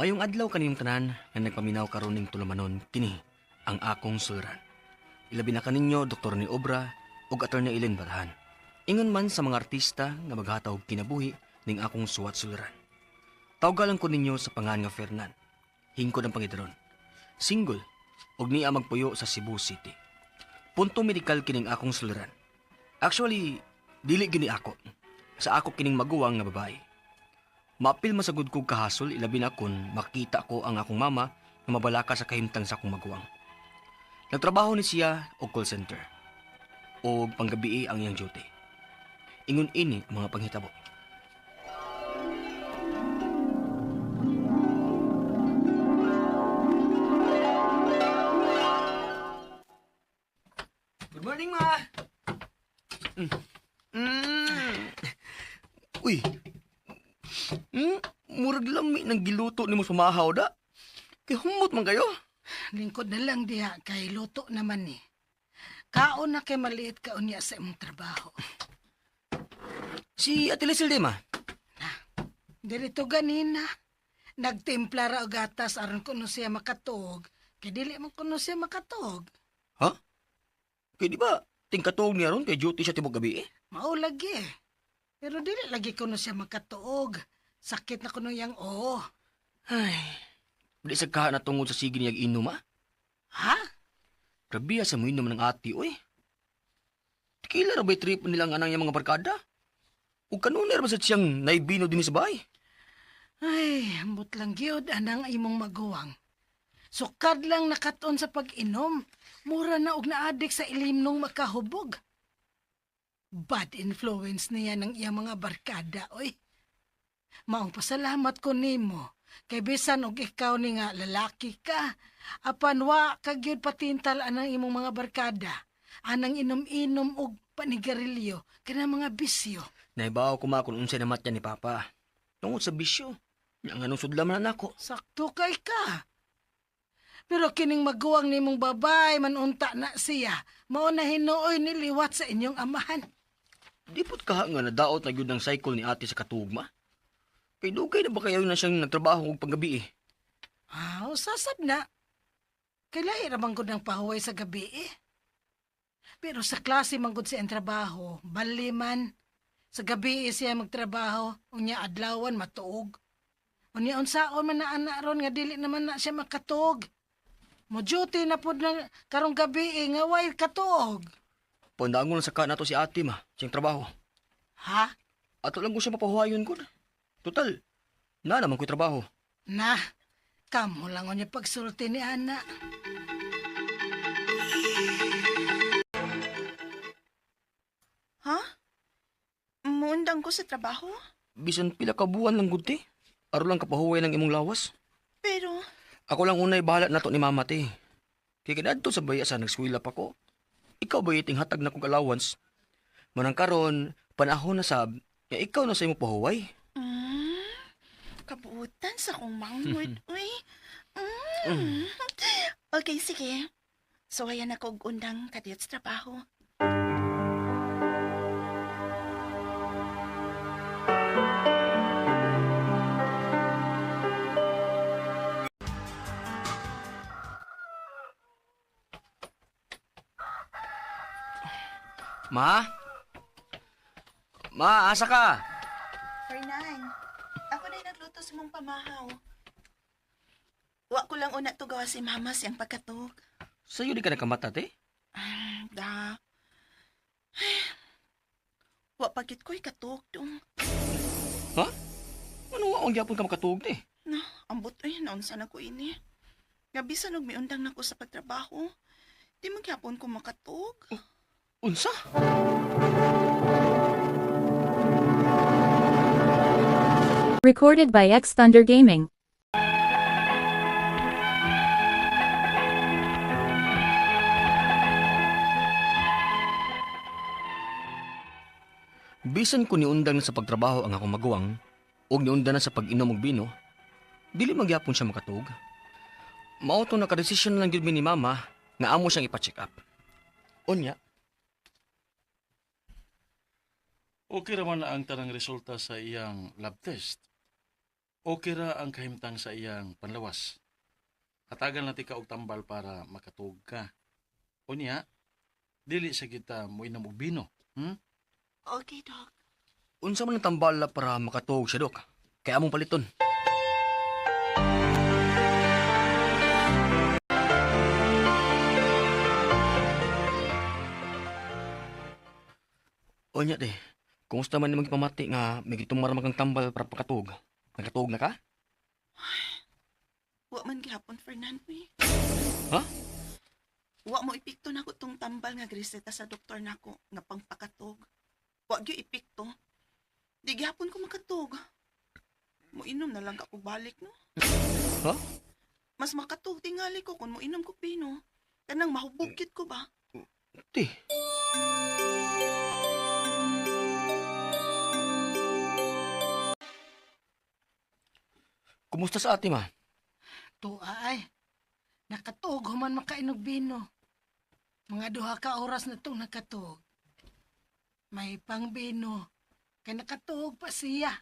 Mayong adlaw kaniyong tanan nga nagpaminaw karon ning tulumanon kini ang akong suliran. Ilabi na kaninyo Dr. ni Obra ug Attorney Ellen Batahan. Ingon man sa mga artista nga maghataw kinabuhi ning akong suwat suliran. Tawgalan ko ninyo sa pangan nga Fernan. Hingkod ang pangidron. Single ug niya magpuyo sa Cebu City. Punto medikal kining akong suliran. Actually, dili gini ako. Sa ako kining maguwang nga babae. Mapil masagod kog kahasol ilabi na kun makita ko ang akong mama nga mabalaka sa kahimtang sa akong maguwang. Nagtrabaho ni siya og call center. O panggabi ang iyang duty. Ingon ini ang mga panghitabo. Good morning, ma! Mm. Mm. Uy, Hmm? Murag lami ng giluto ni mo sumahaw da. Kay humot man kayo. Lingkod na lang diha kay luto naman ni. Kaon na kay maliit ka unya sa imong trabaho. Si Ate Lizel di ma. Dirito ganina. Nagtimpla ra og gatas aron kuno siya makatog. Kay dili man kuno siya makatog. Kay di ba, tingkatog niya ron kay duty siya tibok gabi eh. Mao lagi. Pero dili lagi kuno siya makatuog. Sakit na kuno yang oo. Ay, di sa kaha na tungod sa sige niyag inom ah. Ha? Grabe ah, sa mo inom ng ati oy. Tikila ra ba'y trip nilang anang yung mga barkada? O kanunir ba sa siyang naibino din sa bahay? Ay, ambot lang gyud anang imong maguwang. Sukad lang nakaton sa pag-inom. Mura na og naadik sa ilimnong makahubog. Bad influence niya ng iyang mga barkada, oy. Maong pasalamat ko nimo. Kay bisan og ikaw ni nga lalaki ka. Apan wa kagyud patintal anang imong mga barkada. Anang inom-inom og panigarilyo kana mga bisyo. Naibaw ko ma kung unsay namat ni Papa. Tungod sa bisyo. Yang anong sudlaman na ako. Sakto kay ka. Pero kining maguwang nimong babay manunta na siya. Mao na hinuoy niliwat sa inyong amahan. Di po't kaha nga nadaot na yun ang cycle ni ate sa katugma. Kay dugay na ba kayo na siyang nagtrabaho kong panggabi eh? Ah, sasab na. Kailay ramang ko ng pahuway sa gabi eh. Pero sa klase manggod siya ang trabaho, bali man. Sa gabi eh siya magtrabaho, unya adlawan matuog. Unya unsaon man na anak ron nga dili naman na siya makatuog. Mo duty na pud na karong gabi eh, nga way katuog. Pandangon sa ka nato si ate ma, siyang trabaho. Ha? Ato lang ko siya mapahuhayon ko. Total, na naman ko'y trabaho. Na, kamo lang niya pagsulti ni Ana. Ha? Muundang ko sa trabaho? Bisan pila ka buwan lang gud te. Aro lang kapahuway ng imong lawas. Pero, Ako lang unay bahala nato ni mama te. Kaya kinadto sa baya sa nagskwila pa ko. Ikaw ba iting hatag na kong allowance? Manang karon, panahon na sab, nga ikaw na sa imo pahuway. Kabuutan sa kong mangod, uy. Mm. Mm. Okay, sige. So, ayan ako og undang kadiyot sa trabaho. Ma? Ma, asa ka? Fernan, ako na sa pamahaw. Wa ko lang una to gawa si mama siyang pagkatog. Sa'yo di ka nakamata te? Ah, da. Wa pagit ko'y katog dong. Ano nga ang gyapon ka makatuog te? Na, ambot ay naunsa na ko ini. Gabisan og miundang nako sa pagtrabaho. Di magyapon ko makatog. Unsa? Recorded by X Thunder Gaming. Bisan ko niundang na sa pagtrabaho ang akong maguwang, o niundang na sa pag-inom og bino, dili magyapon siya makatug. Mao to nakadesisyon lang gyud ni mama nga amo siyang ipa-check up. Unya, Okay raman na ang tanang resulta sa iyang lab test. Okay ra ang kahimtang sa iyang panlawas. Katagan natin ka og tambal para makatug ka. Unya, dili sa kita mo inam og bino. Hmm? Okay, Doc. Unsa man ang tambala para makatuog siya, Dok? Kaya among paliton. O niya, de. Kumusta man namang pamati nga may gitumara kang tambal para pakatuog? Nakatuog na ka? Wa man gihapon, Fernando eh. Ha? Wa mo ipikto na ko tong tambal nga griseta sa doktor nako nga pangpakatog. Wa gyud ipikto. Di gihapon ko makatog. Mo inom na lang ka kog balik no. Ha? Mas makatog tingali ko kung mo inom ko pino. Kanang mahubugkit ko ba? Di. Kumusta sa ate, ma? Tuwa ay. Nakatuog human makainog bino. Mga duha ka oras na itong nakatuog. May pang bino. Kay nakatuog pa siya.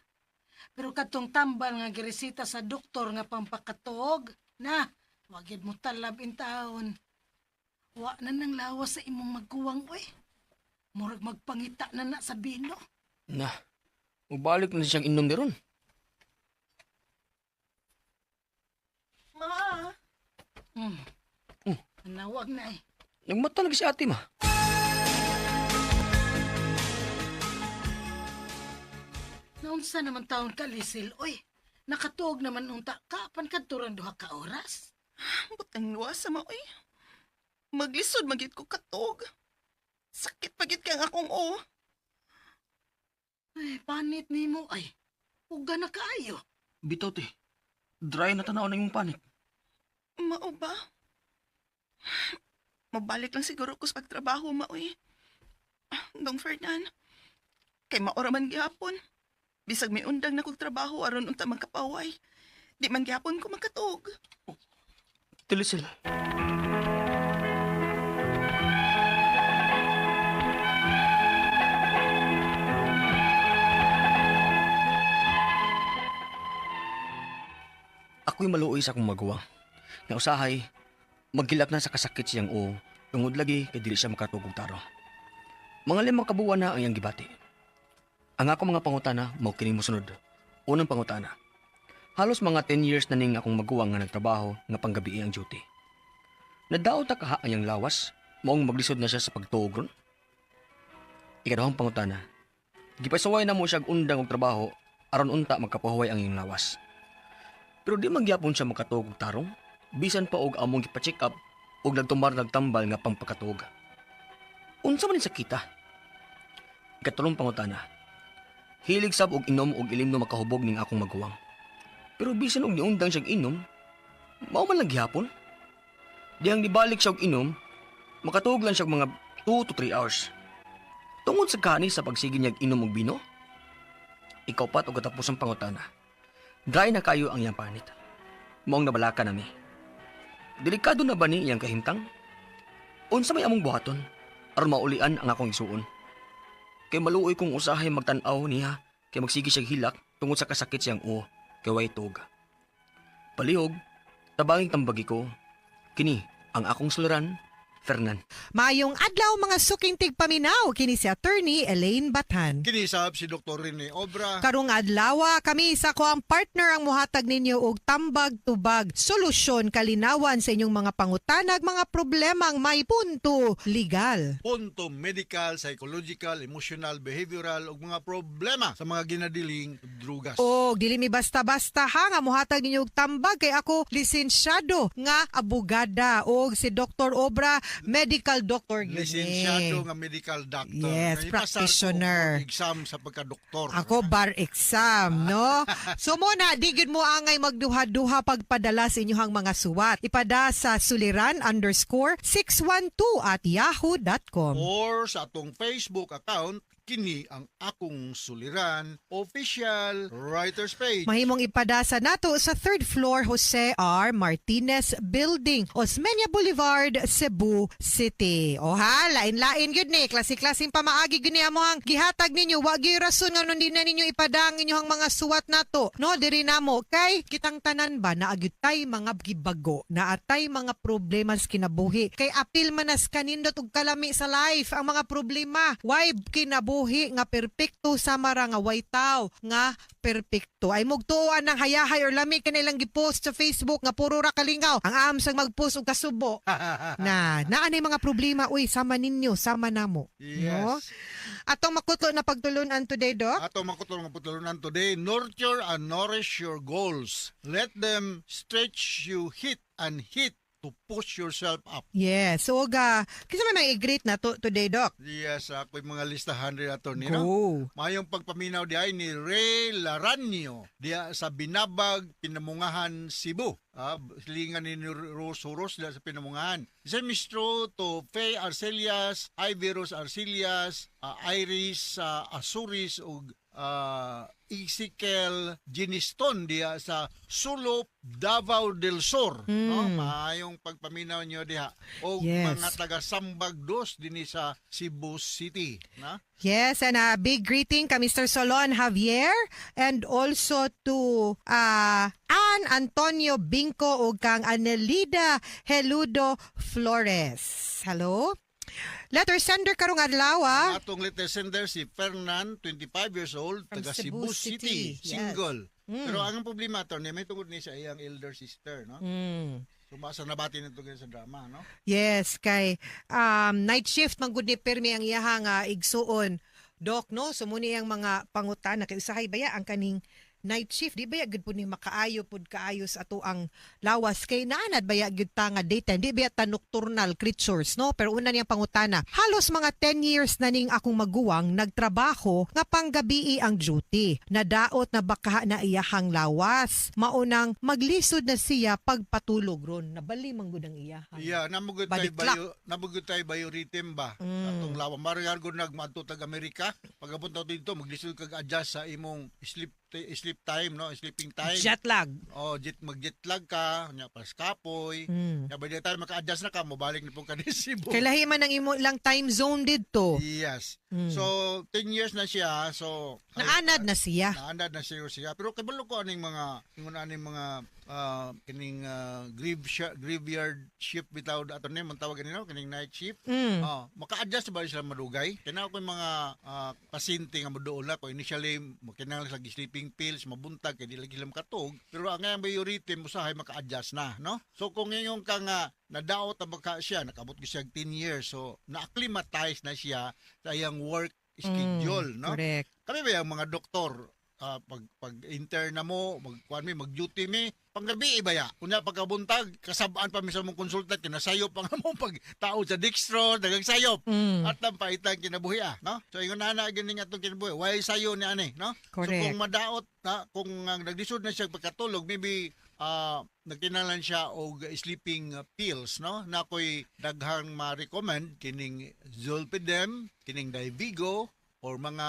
Pero katong tambal nga giresita sa doktor nga pampakatuog, na, wagid mo talab in taon. Wa na nang lawas sa imong magkuwang, oy. Murag magpangita na na sa bino. Na, mabalik na siyang inom ni ron. Ma, Hmm. Hmm. Nawag na eh. Nagmata lagi si ate, ma. Naunsa naman taon ka, Lisil, oy. Nakatuog naman unta ka, pan kadturan duha ka oras. butang luwas mo eh. Maglisod magit ko katog. Sakit pagit kang akong o. Ay, panit ni mo, ay. Uga na kaayo. Bitaw, te. Dry na tanaw na yung panit. Mao ba? Mabalik lang siguro ko sa pagtrabaho, maoy. Dong Fernan, kay maora man gihapon. Bisag may undang na kong trabaho aron unta magkapaway. Di man gihapon ko makatog. Tilisil. Ako'y maluoy sa akong magawa. Nga usahay, magilak na sa kasakit siyang o, tungod lagi kay dili siya makatugog taro. Mga limang kabuwan na ang iyang gibati. Ang ako mga pangutana, mao kini mosunod. Unang pangutana, Halos mga 10 years na ning akong maguwang nga nagtrabaho nga panggabi ang duty. Nadaot ta kaha ang lawas, maong maglisod na siya sa pagtuog ron. Ikadahong pangutana, gipasaway na mo siya undang og trabaho aron unta magkapahuway ang iyang lawas. Pero di magyapon siya makatuog og tarong, bisan pa og among gipa-check up og nagtumar nagtambal nga pangpakatuog. Unsa man ni sakita? Ikatulong pangutana, hilig sab og inom og ilimno makahubog ning akong maguwang. Pero bisan og niundang siyang inom, mao man lang gihapon. Dihang nibalik siya og inom, makatuog lang siya mga 2 to 3 hours. Tungod sa kani sa pagsige niya og inom og bino, ikaw pat og katapos ang pangutana. Dry na kayo ang iyang panit. Maong nabalaka nami. Delikado na ba ni iyang kahimtang? Unsa may among buhaton aron maulian ang akong isuon? Kay maluoy kong usahay magtan-aw niya kay magsige siya hilak tungod sa kasakit siyang uo kay way tug. Palihog, tabanging tambagi ko, kini ang akong suliran, Fernan. Mayong adlaw mga suking tigpaminaw kini si attorney Elaine Batan. Kinisab si Dr. Rene Obra. Karong adlaw kami sa ko ang partner ang muhatag ninyo og tambag tubag solusyon kalinawan sa inyong mga pangutanag mga problemang may punto legal. Punto medical, psychological, emotional, behavioral ug mga problema sa mga ginadiling drugas. Og dili mi basta-basta ha nga muhatag ninyo og tambag kay ako lisensyado nga abogada og si Dr. Obra medical doctor gyud ni. Lisensyado nga medical doctor. Yes, ko practitioner. og exam sa pagka-doktor. Ako bar exam, no? so muna, di gyud mo angay magduha-duha pagpadala sa inyong mga suwat. Ipada sa suliran underscore 612 at yahoo.com. Or sa atong Facebook account, kini ang akong suliran official writer's page. Mahimong ipadasa nato sa third floor Jose R. Martinez Building, Osmeña Boulevard, Cebu City. O ha, lain-lain gyud ni, klase-klaseng pamaagi gyud ni amo ang gihatag ninyo. Wa gyud rason nga nun na ninyo ipadang inyong mga suwat nato. No, diri namo kay kitang tanan ba na agyud mga gibago, na atay mga problema sa kinabuhi. Kay apil manas kanindot og kalami sa life ang mga problema. Why kinabuhi nga perpekto sa mara nga way tao nga perpekto. Ay mugtuan ng hayahay or lami kanilang gipost sa Facebook nga puro ra kalingaw. Ang amsang magpost og kasubo na naanay mga problema uy sama ninyo sama namo. No? yes. Atong makutlo na pagtulunan today, Doc. Ato makutulong nga putulunan today, nurture and nourish your goals. Let them stretch you hit and hit to push yourself up. Yes. So, ga, kisa man may i-greet na to today, Doc. Yes, ako yung mga listahan rin ato ni no? Mayong pagpaminaw di ay ni Ray Laranio diya sa Binabag, Pinamungahan, Cebu. Ah, silingan ni Rosuros diya sa Pinamungahan. Isa mistro to Faye Arcelias, Ivirus Arcelias, ah, Iris ah, Asuris ug ah, Ezekiel Giniston diya sa Sulop, Davao del Sur. No? Mm. Mayong pagpaminaw nyo diha. O Yes. mga taga-Sambag dos dinhi sa Cebu City. Na? Yes, and a big greeting kay Mr. Solon Javier and also to uh, Ann Antonio Binco ug kang Anelida Heludo Flores. Hello? Letter sender karong adlaw ah. Ang atong letter sender si Fernan, 25 years old, From taga Cebu Cebu, City. City, Yes. single. Mm. Pero ang problema to, may tungod ni sa iyang elder sister, no? Mm. Sumasa nabati nito sa drama, no? Yes, kay um, night shift man gud ni permi ang iyaha nga igsuon. Dok, no? Sumuni ang mga pangutana kay usahay baya ang kaning night shift di baya gud po ni makaayo pud kaayo sa ato ang lawas. Kay naanad baya gud ta nga daytime di baya ta nocturnal creatures no? Pero una niyang pangutana halos mga 10 years na ning akong maguwang nagtrabaho nga panggabii ang duty. Nadaot na baka na iyahang lawas. Maunang maglisod na siya pagpatulog ron. Nabali man gud ang iyahan Yeah, namugod tay bayo, namugod tay biorhythm ba? Mm. Atong lawa. Marigar gud nagmadto tag Amerika. Pagabunta dito maglisod kag adjust sa imong sleep sleep time, no? Sleeping time. jet lag Oh, jet mag-jet lag ka, nya pas kapoy. mm. Ya ba tayo maka-adjust na ka, mobalik ni po ka ni Cebu. kay lahi man ang imo ilang time zone didto Yes. Mm. So, 10 years na siya. So, naanad na siya naandad na siya siya. Pero kabalo ko aning mga ingon aning mga ah, kining ah, grave shi- graveyard shift bitaw ato ni man tawag kanino kining night shift. mm. Oh, maka-adjust ba sila madugay? Kina ko mga ah, pasyente nga maduol na ko initially kinahanglan lagi sleeping pills mabuntag kay di lagi sila makatug. Pero ang nga biorhythm usahay maka-adjust na, no? So kung ngayon ka nga nadaot na baka siya, nakabot ko siya 10 years. So na-acclimatize na siya sa iyang work schedule, Mm, no? correct Kami ba yung mga doktor, ah, pag pag intern na mo, mag kuan mi mag duty mi, panggabi iba ya. Kunya pagkabuntag, kasabaan pa mi sa mong konsultant kinasayop pa nga mo pag tao sa dextro, dagang sayop. mm. At lang paitan kinabuhi ah, no? So ingon na gini nga itong kinabuhi. Why sayo ni ani, no? So correct kung madaot na kung uh, naglisod na siya pagkatulog, maybe ah nagkinalan siya og sleeping uh, pills no na ko'y daghang ma-recommend kining Zolpidem, kining Divigo or mga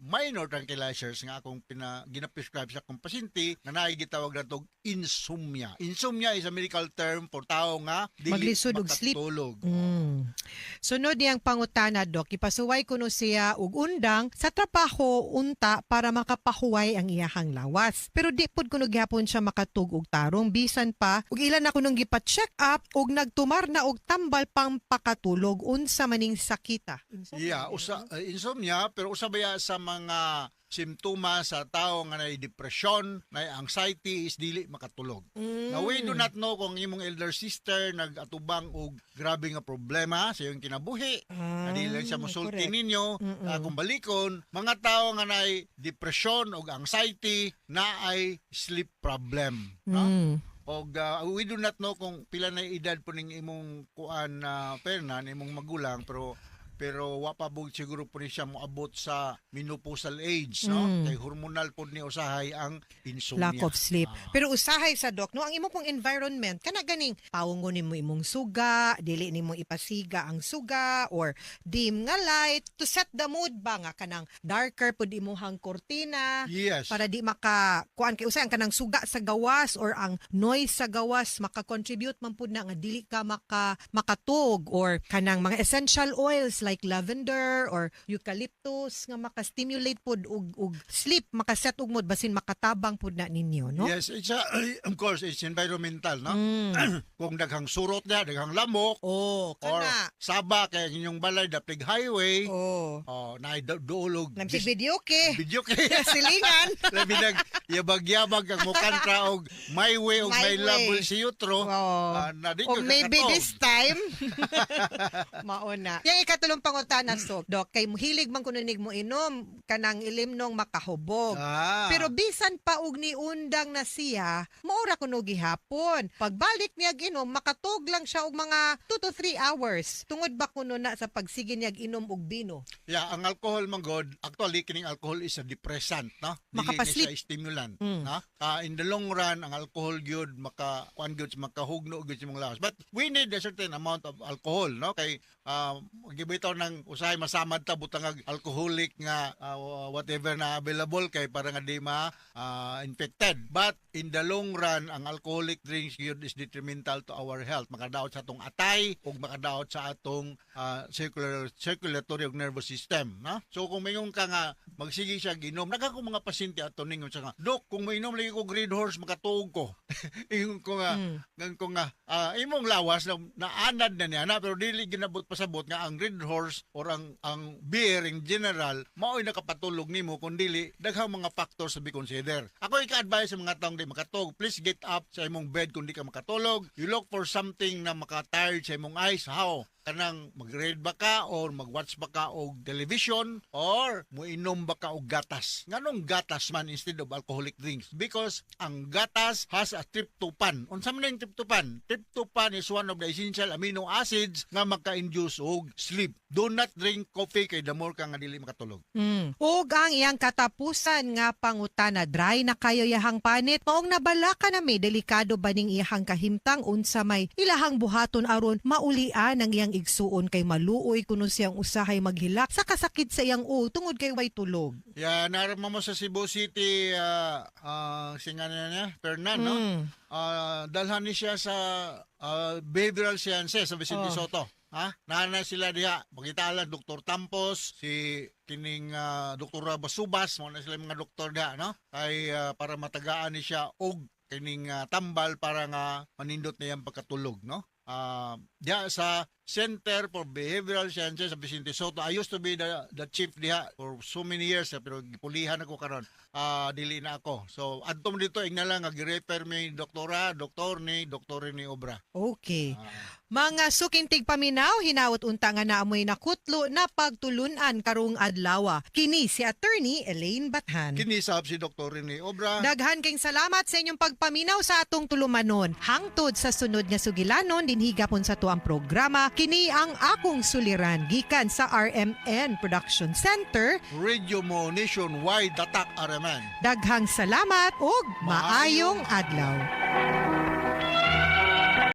minor tranquilizers nga akong pina, gina-prescribe sa akong pasyente nga naay gitawag na tog insomnia. Insomnia is a medical term for tao nga dili Maglisod og sleep. Mm. Sunod niyang pangutana, Dok, ipasuway kuno siya og undang sa trabaho unta para makapahuway ang iyahang lawas. Pero di pud kuno gyapon siya makatug og tarong bisan pa ug ilan na kunong gipa-check up ug nagtumar na og tambal pang pakatulog unsa maning sakita. Yeah, usa uh, insomnia pero usa baya sa mga simptomas sa tao nga nay depression, nay anxiety is dili makatulog. Mm. Now we do not know kung imong elder sister nagatubang og grabe nga problema sa iyong kinabuhi. Ah, dili lang siya mosulti ninyo ah, kung balikon mga tao nga nay depression og anxiety na ay sleep problem no Mm. og ah, we do not know kung pila na edad po ning imong kuan na perna imong magulang pero pero wa pa bug siguro po ni siya moabot sa menopausal age no Mm. kay hormonal po ni usahay ang insomnia Lack of sleep. Ah. Pero usahay sa dok, no, ang imo pong environment, kana ganing paungon nimo imong suga, dili nimo ipasiga ang suga or dim nga light to set the mood ba nga kanang darker pud imong kortina yes para di maka kuan kay usay ang kanang suga sa gawas or ang noise sa gawas maka-contribute man pud na nga dili ka maka makatug or kanang mga essential oils like lavender or eucalyptus nga maka-stimulate pud og og sleep makaset og mood basin makatabang pud na ninyo no yes it's a, of course it's environmental no Mm. kung daghang surot na daghang lamok Oh, or kana. saba kay inyong balay dapig highway Oh. oh na duolog Namsig video ke. video kay Silingan. labi nag yabag-yabag kag mo kantra og my way og My my, love you through Oh. Ah, na maybe this time. Mauna. Yang ikatulong pangutana so, Dok, kay hilig man kununig mo inom kanang ilimnong makahubog. ah. Pero bisan pa og ni undang na siya, maura kuno gihapon. Pagbalik niya inom, makatog lang siya og mga 2 to 3 hours. Tungod ba kuno na sa pagsige niya inom og bino? Yeah, ang alcohol man god, actually kining alcohol is a depressant, no? Makapasleep. stimulant, Mm. no? Ah, in the long run ang alcohol gyud maka kuan gyud makahugno gyud sa mga lawas. But we need a certain amount of alcohol, no? Kay uh, gibitaw ng usahay masamad ta butang alcoholic nga ah, whatever na available kay para nga di ma ah, infected. But in the long run ang alcoholic drinks gyud is detrimental to our health. Makadaot sa atong atay ug makadaot sa atong ah, circular circulatory ug nervous system, no? So kung mayong ka nga magsige siya ginom, naga ko mga pasyente ato ningon sa nga, Dok, kung mainom lagi ko green horse makatuog ko. Ingon ko nga, Mm. ngan ko nga, ah, imong lawas na naanad na niya na pero dili ginabot pasabot nga ang red horse or ang ang beer in general mao'y nakapatulog nimo kun dili daghang mga factors to be consider. Ako ika-advise sa mga taong di makatulog, please get up sa imong bed kung di ka makatulog. You look for something na maka-tired sa imong eyes. How? kanang mag-read ba ka or mag-watch ba ka og television or muinom ba ka og gatas. Nganong gatas man instead of alcoholic drinks? Because ang gatas has a tryptophan. Unsa man ang tryptophan? Tryptophan is one of the essential amino acids nga maka-induce og sleep. Do not drink coffee kay the more ka nga dili makatulog. Mm. Ug ang iyang katapusan nga pangutana dry na kayo yahang panit maong nabala ka na may delikado ba ning iyahang kahimtang unsa may ilahang buhaton aron maulian ang iyang igsuon kay maluoy kuno siyang usahay maghilak sa kasakit sa iyang ulo tungod kay way tulog. Ya, narama mo sa Cebu City, uh, uh, singa na niya, Fernan, no? Mm. Ah, dalhan ni siya sa ah, behavioral sciences sa Vicente Oh. Soto. Ha? Nana sila diha. Pagkitalan, Dr. Tampos, si kining uh, Dr. Basubas, mo na sila mga doktor diha, no? Ay ah, para matagaan ni siya og kining ah, tambal para nga manindot na yung pagkatulog, no? Ah, diha sa Center for Behavioral Sciences sa Vicente Soto. I used to be the, the chief diha for so many years, pero gipulihan ako karon. Ah, dili na ako. So, adto mo dito ing na lang ag-refer mi doktora, doktor ni, doktor ni obra. Okay. Ah. Mga sukintig paminaw, hinawot unta nga naamoy nakutlo na pagtulunan karong adlawa. Kini si attorney Elaine Bathan. Kinisab si doktor ni obra. Daghan king salamat sa inyong pagpaminaw sa atong tulumanon. Hangtod sa sunod nga sugilanon dinhigapon sa tuang programa kini ang akong suliran gikan sa RMN Production Center. Radio mo nationwide datak araman. Daghang salamat ug maayong adlaw.